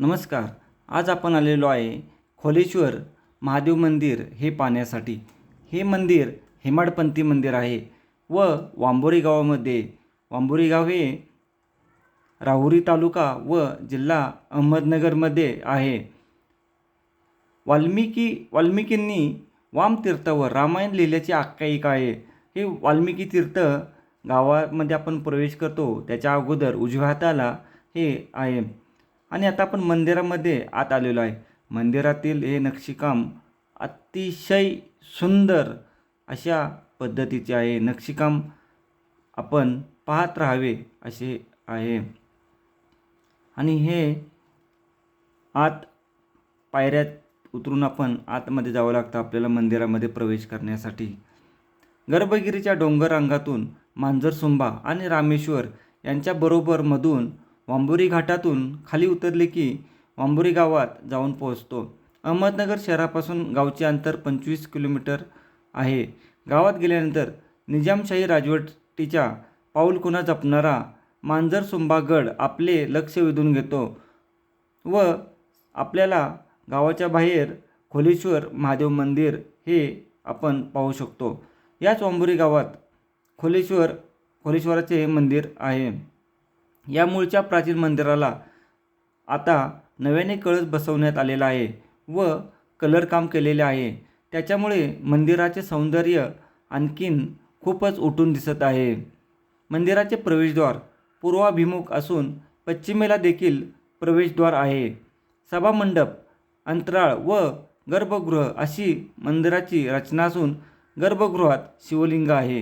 नमस्कार. आज आपण आलेलो आहे खोलेश्वर महादेव मंदिर हे पाहण्यासाठी. हे मंदिर हेमाडपंथी मंदिर आहे व वांबोरी गावामध्ये. वांबोरी गाव हे राहुरी तालुका व जिल्हा अहमदनगरमध्ये आहे. वाल्मिकी वाल्मिकींनी वामतीर्थावर रामायण लिहिल्याची आख्यायिका आहे. हे वाल्मिकी तीर्थ गावामध्ये आपण प्रवेश करतो. त्याच्या अगोदर उजव्या हाताला हे आहे. आणि आता आपण मंदिरामध्ये आत आलेलो आहे. मंदिरातील हे नक्षीकाम अतिशय सुंदर अशा पद्धतीचे आहे. नक्षीकाम आपण पाहत राहावे असे आहे. आणि हे आत पायऱ्यात उतरून आपण आतमध्ये जावं लागतं आपल्याला मंदिरामध्ये प्रवेश करण्यासाठी. गर्भगिरीच्या डोंगर रांगातून मांजरसुंबा आणि रामेश्वर यांच्याबरोबर मधून वांबोरी घाटातून खाली उतरले की वांबोरी गावात जाऊन पोहोचतो. अहमदनगर शहरापासून गावचे अंतर पंचवीस किलोमीटर आहे. गावात गेल्यानंतर निजामशाही राजवटीच्या पाऊलखुणा जपणारा मांजर सुंबागड आपले लक्ष वेधून घेतो व आपल्याला गावाच्या बाहेर खोलेश्वर महादेव मंदिर हे आपण पाहू शकतो. याच वांबोरी गावात खोलेश्वर खोलेश्वराचे हे मंदिर आहे. या मूळच्या प्राचीन मंदिराला आता नव्याने कळस बसवण्यात आलेला आहे व कलर काम केलेले आहे. त्याच्यामुळे मंदिराचे सौंदर्य आणखीन खूपच उठून दिसत आहे. मंदिराचे प्रवेशद्वार पूर्वाभिमुख असून पश्चिमेला देखील प्रवेशद्वार आहे. सभामंडप अंतराळ व गर्भगृह अशी मंदिराची रचना असून गर्भगृहात शिवलिंग आहे.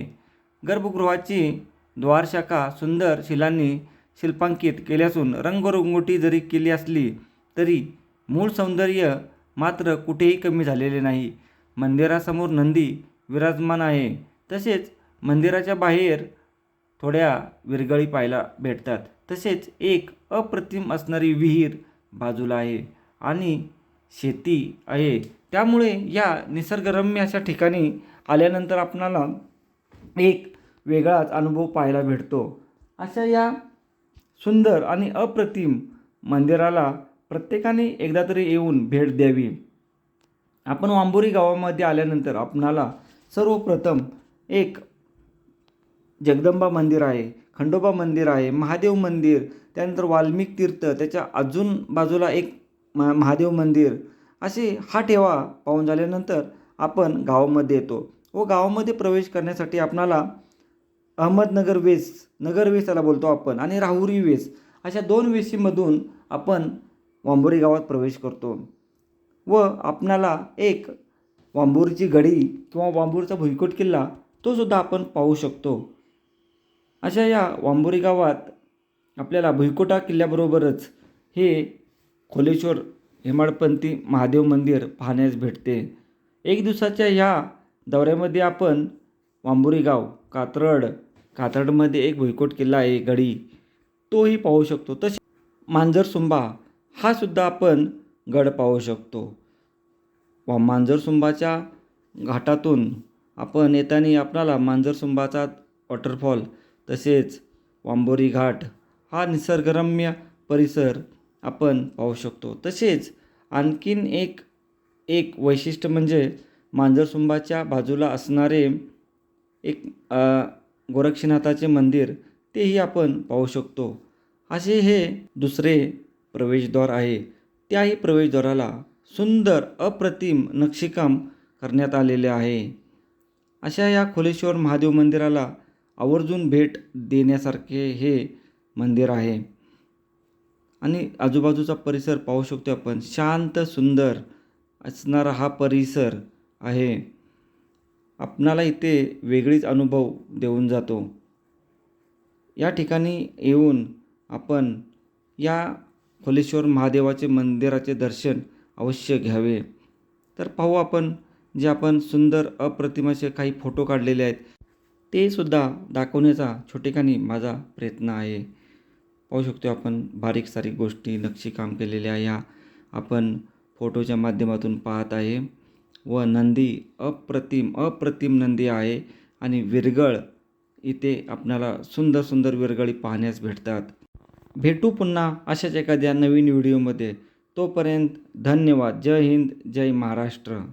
गर्भगृहाची द्वारशाखा सुंदर शिलांनी शिल्पांकित केले असून रंगरंगोटी जरी केली असली तरी मूळ सौंदर्य मात्र कुठेही कमी झालेले नाही. मंदिरासमोर नंदी विराजमान आहे. तसेच मंदिराच्या बाहेर थोड्या विरगळी पाहायला भेटतात. तसेच एक अप्रतिम असणारी विहीर बाजूला आहे आणि शेती आहे. त्यामुळे या निसर्गरम्य अशा ठिकाणी आल्यानंतर आपणाला एक वेगळाच अनुभव पाहायला भेटतो. अशा या सुंदर आणि अप्रतिम मंदिराला प्रत्येकाने एकदा तरी येऊन भेट द्यावी. आपण वांबोरी गावामध्ये आल्यानंतर आपणाला सर्वप्रथम एक जगदंबा मंदिर आहे खंडोबा मंदिर आहे महादेव मंदिर त्यानंतर वाल्मिक तीर्थ त्याच्या अजून बाजूला एक म महादेव मंदिर असे हा ठेवा पाहून झाल्यानंतर आपण गावामध्ये येतो. व गावामध्ये प्रवेश करण्यासाठी आपणाला अहमदनगर वेस नगर वेस त्याला बोलतो आपण आणि राहुरी वेस अशा दोन वेशीमधून आपण वांबोरी गावात प्रवेश करतो. व आपणाला एक वांबोरीची गडी किंवा वांबोरीचा भुईकोट किल्ला तो सुद्धा आपण पाहू शकतो. अशा या वांबोरी गावात आपल्याला भुईकोटा किल्ल्याबरोबरच हे खोलेश्वर हेमाडपंथी महादेव मंदिर पाहण्यास भेटते. एक दिवसाच्या ह्या दौऱ्यामध्ये आपण वांबोरी गाव कात्रड कातडमध्ये एक भुईकोट किल्ला आहे गडी. तोही पाहू शकतो. तसे मांजरसुंबा हा सुद्धा आपण गड पाहू शकतो. व मांजरसुंबाच्या घाटातून आपण येताना आपणाला मांजरसुंबाचा वॉटरफॉल तसेच वांबोरी घाट हा निसर्गरम्य परिसर आपण पाहू शकतो. तसेच आणखीन एक एक वैशिष्ट्य म्हणजे मांजरसुंबाच्या बाजूला असणारे एक गोरक्षनाथाचे मंदिर तेही आपण पाहू शकतो. असे हे दुसरे प्रवेशद्वार आहे. त्याही प्रवेशद्वाराला सुंदर अप्रतिम नक्षीकाम करण्यात आलेले आहे. अशा या खोलेश्वर महादेव मंदिराला आवर्जून भेट देण्यासारखे हे मंदिर आहे. आणि आजूबाजूचा परिसर पाहू शकतो आपण. शांत सुंदर असणारा हा परिसर आहे. आपणाला इथे वेगळीच अनुभव देऊन जातो. या ठिकाणी येऊन आपण या खोलेश्वर महादेवाचे मंदिराचे दर्शन अवश्य घ्यावे. तर पाहू आपण जे आपण सुंदर अप्रतिम असे काही फोटो काढलेले आहेत ते सुद्धा दाखवण्याचा छोटेखानी माझा प्रयत्न आहे. पाहू शकतो आपण बारीक सारीक गोष्टी नक्षीकाम केलेल्या या आपण फोटोच्या माध्यमातून पाहत आहे. व नंदी अप्रतिम अप्रतिम नंदी आहे आणि विरगळ इथे आपणाला सुंदर सुंदर विरगळी पाहण्यास भेटतात. भेटू पुन्हा अशाच एखाद्या नवीन व्हिडिओमध्ये. तोपर्यंत धन्यवाद. जय हिंद जय महाराष्ट्र.